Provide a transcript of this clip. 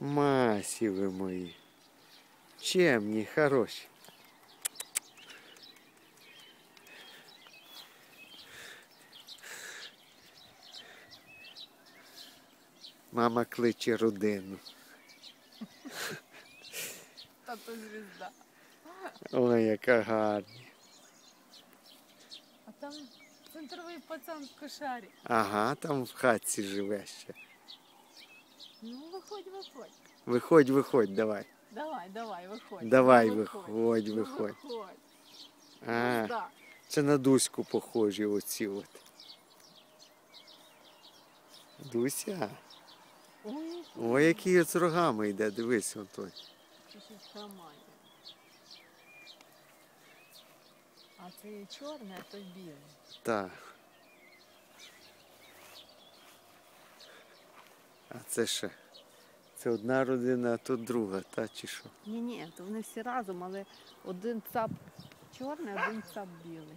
Масі ви мої. Чемні, хороші. Мама кличе родину. Тато звізда. Ой, яка гарна. А там центровий пацан в кошарі. Ага, там в хатці живе ще. Ну, виходь, виходь. Виходь, виходь, давай. Давай, давай, виходь. Давай, Ну, виходь, Ну, виходь. виходь. А, Звізда. це на Дуську похожі оці от. Дуся. Ой, Ой, який от з рогами йде, дивись он той. хромає. А це чорне, а то біле. Так. А це ще. Це одна родина, а то друга, та чи що? Ні, ні, то вони всі разом, але один цап чорний, один цап білий.